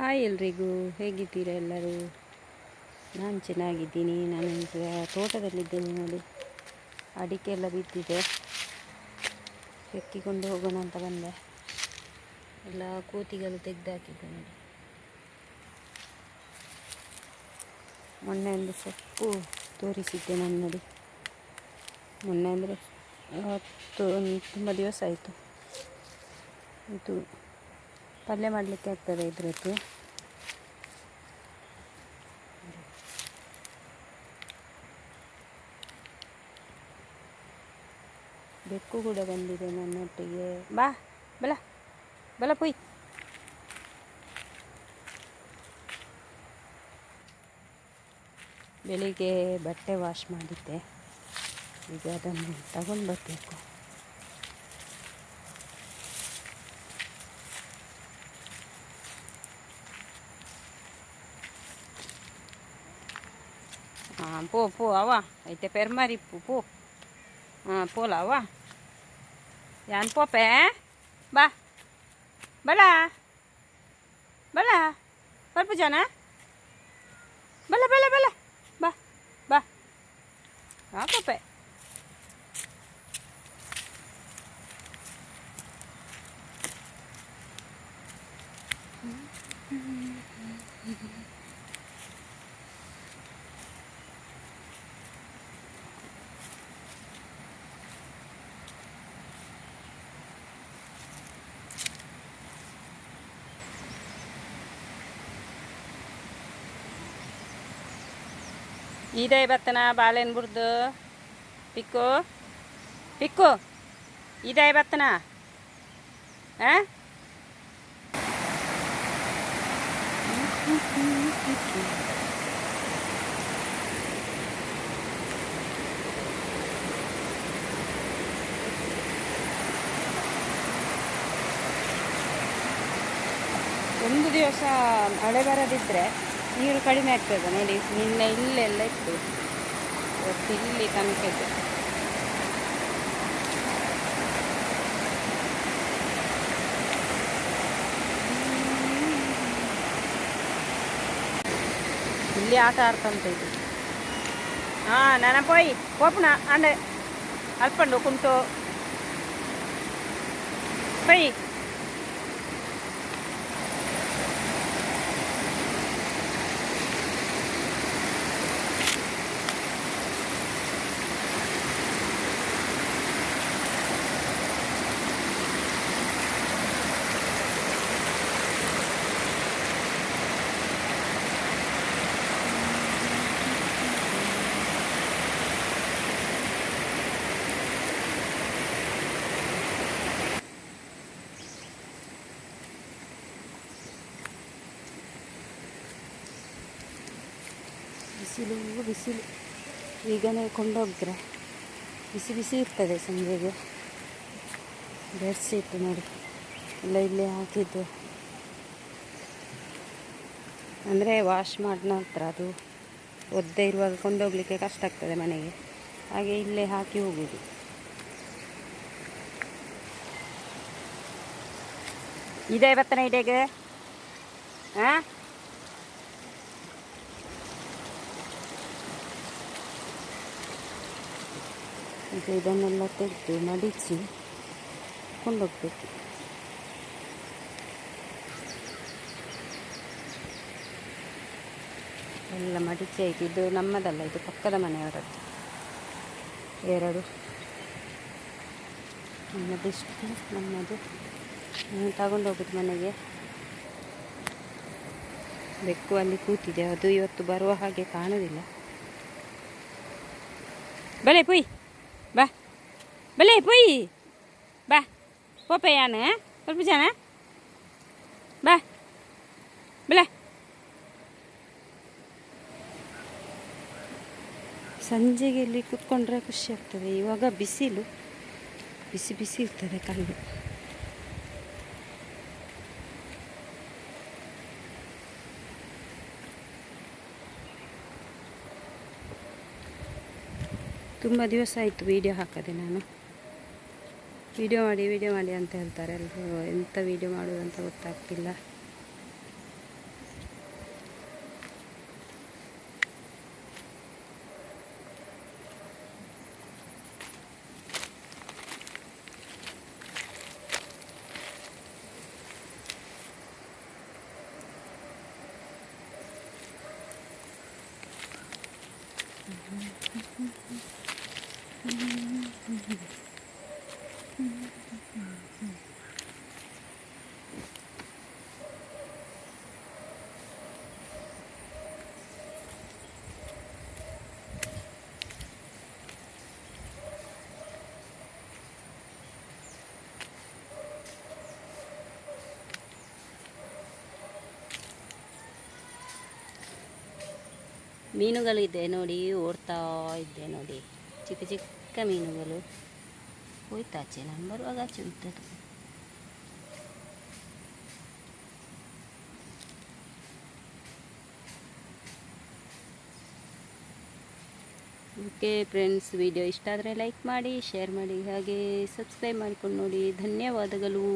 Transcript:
Hi ಎಲ್ರಿಗೂ, ಹೇಗಿದ್ದೀರಾ ಎಲ್ಲರೂ? ನಾನು ಚೆನ್ನಾಗಿದ್ದೀನಿ, ನಾನು ಈಗ ತೋಟದಲ್ಲಿದ್ದೇನೆ ನೋಡಿ. ಅಡಿಕೆ ಎಲ್ಲ ಬಿದ್ದಿದೆ. ಹೆಕ್ಕಿಕೊಂಡು ಹೋಗೋಣ ಅಂತ ಬಂದೆ. ಎಲ್ಲ ಕೂತಿಗೆಲ್ಲ ತೆಗೆದಾಕಿದ್ದೆ ನೋಡಿ. ಮೊನ್ನೆ ಅಂದರೆ ಸೊಪ್ಪು ತೋರಿಸಿದ್ದೆ ನಾನು ನೋಡಿ. ಮೊನ್ನೆ ಅಂದರೆ ಹತ್ತು ಒಂದು ತುಂಬ ದಿವಸ ಆಯಿತು. ಇದು ಪಲ್ಯ ಮಾಡಲಿಕ್ಕೆ ಆಗ್ತದೆ ಇದ್ರದ್ದು. ಬೆಕ್ಕು ಕೂಡ ಬಂದಿದೆ ನನ್ನೊಟ್ಟಿಗೆ. ಬಾ, ಬಲ ಬಲ ಪುಯ್. ಬೆಳಿಗ್ಗೆ ಬಟ್ಟೆ ವಾಶ್ ಮಾಡಿದ್ದೆ. ಈಗ ಅದನ್ನು ತಗೊಂಡು ಬರಬೇಕು. ಹಾಂ ಪೋ ಪೋ ಅವ ಐತೆ ಪೆರ್ಮಾರಿಪ್ಪು ಪೋ ಹಾಂ ಪೋಲ ಅವ ಯಾನ್ ಪೋಪೆ ಬಾ ಬಲ ಬಲ ಸ್ವಲ್ಪ ಜನ ಬಲ ಬಲ ಬಲ ಬಾ ಬಾ ಹಾಂ ಪೋಪೆ ಇದೆ ಬತ್ತನ ಬಾಳೆನ್ ಬುಡ್ದು. ಪಿಕ್ಕು. ಪಿಕ್ಕು. ಇದೇ ಬತ್ತನ ಒಂದು ದಿವಸ ಮಳೆ ಬರದಿದ್ದರೆ ನೀರು ಕಡಿಮೆ ಆಗ್ತದೆ ನೋಡಿ ನಿನ್ನೆ ಇಲ್ಲೆಲ್ಲ ಇತ್ತು ಇವತ್ತು ಇಲ್ಲಿ ತನಕ ಇದೆ ಇಲ್ಲಿ ಆಟ ಆಡ್ತಂತ ಇದು ಹಾಂ ನನ್ನ ಪೋಯ್ ಪೋಪುನ ಅಂಡೆ ಅಲ್ಪಂಡು ಕುಂಟು ಪೈ ಬಿಸಿಲು ಬಿಸಿಲು. ಈಗನೇ ಕೊಂಡೋಗಿದ್ರೆ ಬಿಸಿ ಬಿಸಿ ಇರ್ತದೆ ಸಂಜೆಗೆ. ಬೆಡ್ಶೀಟ್ ನೋಡಿ. ಎಲ್ಲ ಇಲ್ಲೇ ಹಾಕಿದ್ದು. ಅಂದರೆ ವಾಶ್ ಮಾಡಿದ ನಂತರ ಅದು ಒದ್ದೆ ಇರುವಾಗ ಕೊಂಡೋಗಲಿಕ್ಕೆ ಕಷ್ಟ ಆಗ್ತದೆ ಮನೆಗೆ. ಹಾಗೆ ಇಲ್ಲೇ ಹಾಕಿ ಹೋಗುವುದು ಇದೆ ಬತ್ತನ ಇದೆಗೆ ಹಾಂ ಈಗ ಇದನ್ನೆಲ್ಲ ತೆಗೆದು ಮಡಿಚಿ ಕೊಂಡೋಗ್ಬೇಕು. ಎಲ್ಲ ಮಡಿಚಿ ಆಯಿತು. ಇದು ನಮ್ಮದಲ್ಲ, ಇದು ಪಕ್ಕದ ಮನೆಯವರದ್ದು. ಎರಡು. ನಮ್ಮದಿಷ್ಟು ನಮ್ಮದು. ತಗೊಂಡೋಗೋದು ಮನೆಗೆ. ಬೆಕ್ಕು ಅಲ್ಲಿ ಕೂತಿದೆ. ಅದು ಇವತ್ತು ಬರುವ ಹಾಗೆ ಕಾಣೋದಿಲ್ಲ. ಬಲೆ ಪುಯ್. ಬಾ. ಬಲೆ, ಪೊಯ್. ಬಾ. ಪೋಪಯ್ಯಾನ ಸ್ವಲ್ಪ ಜನ ಬಾ. ಬಲೇ. ಸಂಜೆಗೆ ಇಲ್ಲಿ ಕೂತ್ಕೊಂಡ್ರೆ ಖುಷಿ ಆಗ್ತದೆ. ಇವಾಗ ಬಿಸಿಲು. ಬಿಸಿ ಬಿಸಿ ಇರ್ತದೆ ಕಲ್ಲು ತುಂಬ ದಿವಸ ಆಯಿತು ವೀಡಿಯೋ ಹಾಕದೆ ನಾನು. ವೀಡಿಯೋ ಮಾಡಿ ವೀಡಿಯೋ ಮಾಡಿ ಅಂತ ಹೇಳ್ತಾರೆ ಎಲ್ಲರೂ ಎಂಥ ವೀಡಿಯೋ ಮಾಡೋದು ಅಂತ ಗೊತ್ತಾಗ್ತಿಲ್ಲ. Mm-hmm. ಮೀನುಗಳಿದೆ ನೋಡಿ, ಓಡ್ತಾ ಇದ್ದೆ ನೋಡಿ. ಚಿಕ್ಕ ಚಿಕ್ಕ ಮೀನುಗಳು. ಹೋಯ್ತಾಚೆ, ನಾನು ಬರುವಾಗ ಆಚೆ ಓಕೆ ಫ್ರೆಂಡ್ಸ್, ವಿಡಿಯೋ ಇಷ್ಟ ಆದರೆ ಲೈಕ್ ಮಾಡಿ, ಶೇರ್ ಮಾಡಿ, ಹಾಗೆ ಸಬ್ಸ್ಕ್ರೈಬ್ ಮಾಡ್ಕೊಂಡು ನೋಡಿ. ಧನ್ಯವಾದಗಳು.